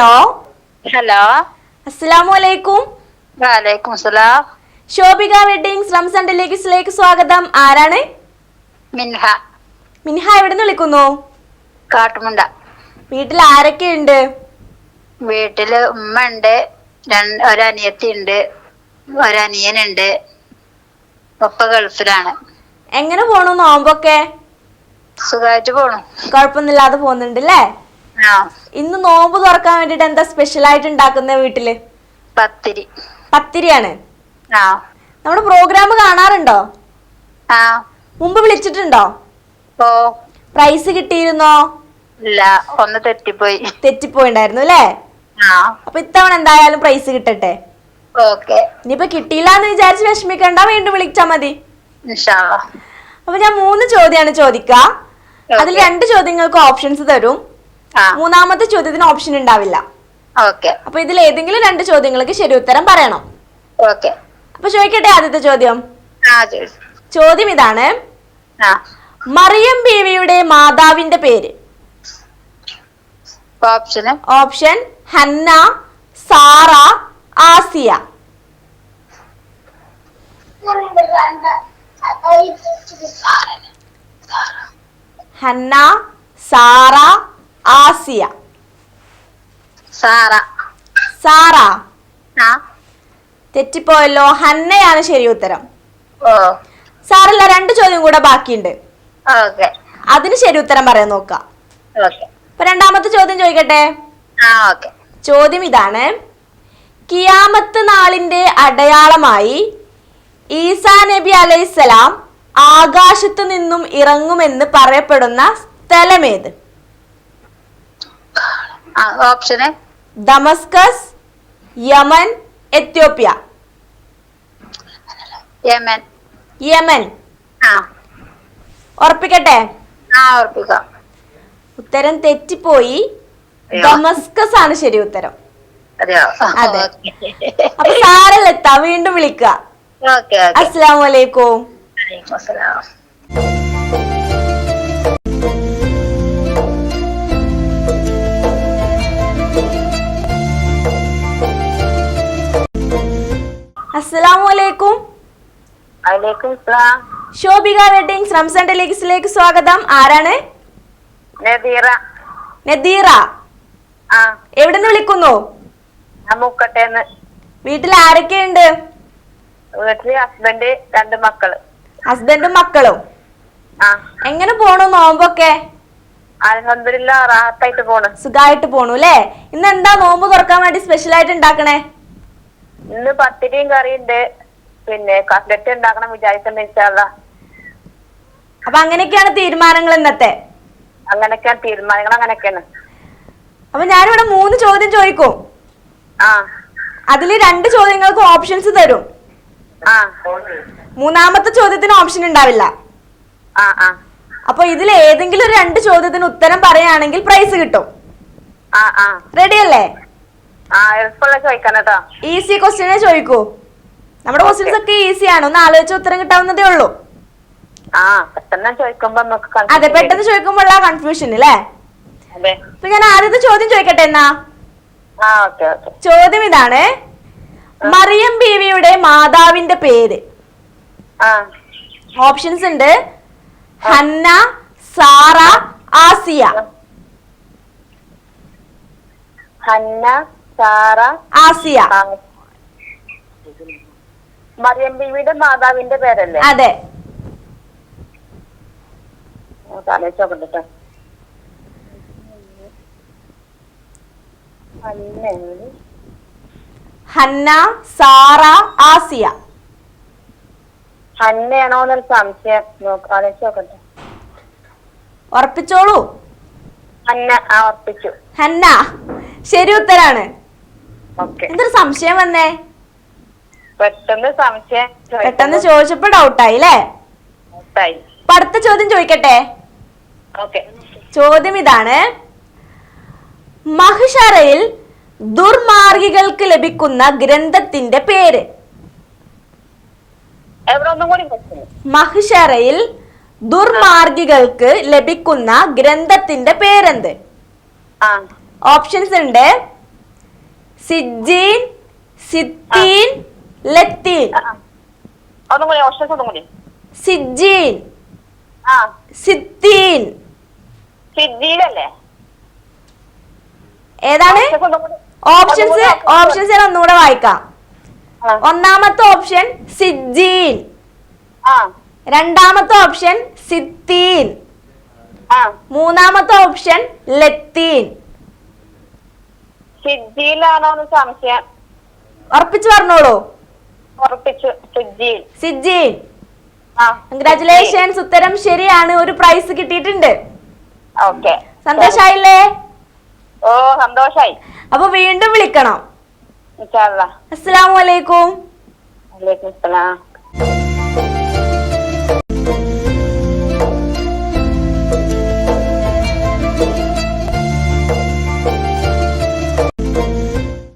Hello? Hello? അസ്സലാമലൈക്കും അലൈക്കും അസ്സലാം. സലാം ശോഭിക വെഡിങ്സ് റംസാൻ ഡെലിഗേറ്റ്സിലേക്ക് സ്വാഗതം. ആരാണ്? മിൻഹ. മിൻഹ എവിടെ നിന്ന് വിളിക്കുന്നു? കാട്ടുമുണ്ട. വീട്ടിൽ ആരൊക്കെയുണ്ട്? വീട്ടിൽ ഉമ്മ ഉണ്ട് ഒരനിയത്തി ഉണ്ട് ഒരനിയനുണ്ട്. ഒപ്പ ഗൾഫിലാണ്. എങ്ങനെ പോണു നോമ്പൊക്കെ? സുഖമായിട്ട് പോണു. കുഴപ്പമൊന്നുമില്ലാതെ പോകുന്നുണ്ട് അല്ലേ ഇന്ന് നോമ്പ് തുറക്കാൻ വേണ്ടിട്ട് എന്താ സ്പെഷ്യൽ ആയിട്ട് ഉണ്ടാക്കുന്ന വീട്ടിൽ? പത്തിരി. പത്തിരിയാണ്. നമ്മുടെ പ്രോഗ്രാം കാണാറുണ്ടോ? മുമ്പ് വിളിച്ചിട്ടുണ്ടോ? പ്രൈസ് കിട്ടിയിരുന്നോ? ഇല്ല ഒന്ന് തെറ്റിപ്പോയി. തെറ്റിപ്പോയിണ്ടായിരുന്നു അല്ലേ? അപ്പൊ ഇത്തവണ എന്തായാലും പ്രൈസ് കിട്ടട്ടെ? ഇനിയിപ്പൊ കിട്ടിയില്ല എന്ന് വിചാരിച്ച് വിഷമിക്കണ്ട വീണ്ടും വിളിച്ചാ മതി. അപ്പൊ ഞാൻ മൂന്ന് ചോദ്യമാണ് ചോദിക്ക. അതിൽ രണ്ട് ചോദ്യങ്ങൾക്ക് ഓപ്ഷൻസ് തരും. മൂന്നാമത്തെ ചോദ്യത്തിന് ഓപ്ഷൻ ഉണ്ടാവില്ല. ഓക്കെ. അപ്പൊ ഇതിൽ ഏതെങ്കിലും രണ്ട് ചോദ്യങ്ങൾക്ക് ശരി ഉത്തരം പറയണം. ഓക്കെ. അപ്പൊ ചോദിക്കട്ടെ ആദ്യത്തെ ചോദ്യം? ചോദ്യം ഇതാണ്. മറിയം ബീവിയുടെ മാതാവിന്റെ പേര്? Option Hanna Sara Asiya. Hanna Sara Asiya. Sara. Sara. തെറ്റിപ്പോയല്ലോ ഹന്നയാണ് ശരി ഉത്തരം. സാറില്ല രണ്ട് ചോദ്യം കൂടെ ബാക്കിയുണ്ട്. അതിന് ശരി ഉത്തരം പറയാൻ നോക്കാം. അപ്പൊ രണ്ടാമത്തെ ചോദ്യം ചോദിക്കട്ടെ? ചോദ്യം ഇതാണ്. കിയാമത്ത് നാളിന്റെ അടയാളമായി ഈസാ നബി അലൈഹിസ്സലാം ആകാശത്തു നിന്നും ഇറങ്ങുമെന്ന് പറയപ്പെടുന്ന സ്ഥലമേത്? ഓപ്ഷന് Damascus Yemen Ethiopia Yemen Yemen ആ. ഉറപ്പിക്കട്ടെ? ആ ഉറപ്പിക്കാം. ഉത്തരം തെറ്റിപ്പോയി. ഡമസ്കസ് ആണ് ശരി ഉത്തരം. അതെ. അപ്പൊ സാറല്ലെത്താ വീണ്ടും വിളിക്കുക. ഓക്കെ അസ്സലാം ശോഭിക വെഡിങ് റംസാൻ ഡെലിഗസിലേക്ക് സ്വാഗതം. ആരാണ്? നദീറ. നദീറ. ആ. എവിടെ നിന്ന് വിളിക്കുന്നു വീട്ടിൽ ആരൊക്കെയുണ്ട്? വീട്ടിൽ ഹസ്ബൻഡ് രണ്ട് മക്കൾ. ഹസ്ബൻഡും മക്കളും. എങ്ങനെ പോണു നോമ്പൊക്കെ? അലഹമില്ല റാഹത്തായിട്ട് പോണ്. സുഖമായിട്ട് പോണു അല്ലേ ഇന്ന് എന്താ നോമ്പ് തുറക്കാൻ വേണ്ടി സ്പെഷ്യൽ ആയിട്ട് ഉണ്ടാക്കണേ? ഇന്ന് പത്തിരിയും കറിയുണ്ട്. പിന്നെ കട്ലറ്റ് ഉണ്ടാക്കണം വിചാരിക്കുന്ന ഇൻഷാല്ല അപ്പൊ അങ്ങനെയൊക്കെയാണ് തീരുമാനങ്ങൾ ഇന്നത്തെ? അങ്ങനെയൊക്കെയാണ് തീരുമാനങ്ങൾ അങ്ങനെയൊക്കെയാണ്. അപ്പൊ ഞാനിവിടെ മൂന്ന് ചോദ്യം ചോദിക്കും. ആ. അതിൽ രണ്ട് ചോദ്യങ്ങൾക്ക് ഓപ്ഷൻസ് തരും. ആ. മൂന്നാമത്തെ ചോദ്യത്തിന് ഓപ്ഷൻ ഉണ്ടാവില്ല. ആ ആ. അപ്പൊ ഇതിൽ ഏതെങ്കിലും ഒരു രണ്ട് ചോദ്യത്തിന് ഉത്തരം പറയുകയാണെങ്കിൽ പ്രൈസ് കിട്ടും. ആ ആ. റെഡി അല്ലേ? ആ ചോദിക്കണം കേട്ടോ. ഈസി ക്വസ്റ്റ്യനെ ചോദിക്കൂ. നമ്മുടെ ക്വസ്റ്റ്യൻസ് ഒക്കെ ഈസി ആണ്. ഒന്ന് ആലോചിച്ച് ഉത്തരം കിട്ടാവുന്നതേ ഉള്ളൂ. ആ പെട്ടെന്ന് ചോദിക്കുമ്പോ നമുക്ക് അതെ പെട്ടെന്ന് ചോദിക്കുമ്പോഴുള്ള കൺഫ്യൂഷൻ അല്ലേ അപ്പൊ ഞാൻ ആദ്യത്തെ ചോദ്യം ചോദിക്കട്ടെ എന്നാ? ചോദ്യം ഇതാണ്. മറിയം ബീവിയുടെ മാതാവിന്റെ പേര്. ഓപ്ഷൻസ് ഉണ്ട്. Hanna Sara Asiya. Hanna Sara Asiya. Mariam ബീവിയുടെ മാതാവിന്റെ പേരല്ലേ? അതെ. Hannah Sara Asiya. ഹന്നയാണോ എന്നൊരു സംശയം. നോക്ക ആലോചിച്ച് നോക്കട്ടെ ഉറപ്പിച്ചോളൂ. ഹന്ന ആ ഉറപ്പിച്ചു. ഹന്ന ശരി ഉത്തരാണ്. എന്തൊരു സംശയം വന്നേ? പെട്ടെന്ന് സംശയം പെട്ടെന്ന് ചോദിച്ചപ്പോ ഡൗട്ടായി അല്ലേ അപ്പൊ അടുത്ത ചോദ്യം ചോദിക്കട്ടെ? ചോദ്യം ഇതാണ്. മഹിഷറയിൽ ദുർമാർഗികൾക്ക് ലഭിക്കുന്ന ഗ്രന്ഥത്തിന്റെ പേര്. മഹിഷറയിൽ ദുർമാർഗികൾക്ക് ലഭിക്കുന്ന ഗ്രന്ഥത്തിന്റെ പേരെന്ത്? ഓപ്ഷൻസ് ഉണ്ട്. സിജീൻ സിത്തീൻ ലത്തീൻ. ഒന്നും കൂടി ഓപ്ഷൻസ് ഒന്നും കൂടി. സിജീൻ സിത്തീൻ ഏതാണ്? ഓപ്ഷൻസ് ഓപ്ഷൻസ് ഞാൻ ഒന്നുകൂടെ വായിക്കാം. ഒന്നാമത്തെ ഓപ്ഷൻ സിജീൻ രണ്ടാമത്തെ ഓപ്ഷൻ സിത്തീൻ മൂന്നാമത്തെ ഓപ്ഷൻ ലത്തീൻ. സിദ്ധിയിലാണോ എന്ന് സംശയം. ഉറപ്പിച്ചു പറഞ്ഞോളൂ. ഉറപ്പിച്ചു. സിദ്ധിയിൽ സിജീൻ ആ കൺഗ്രാറ്റുലേഷൻസ് ഉത്തരം ശരിയാണ്. ഒരു പ്രൈസ് കിട്ടിയിട്ടുണ്ട്. ഓക്കെ. സന്തോഷായില്ലേ? ഓ സന്തോഷായി. അപ്പൊ വീണ്ടും വിളിക്കണം. അസ്സലാമു അലൈക്കും. വലൈക്കും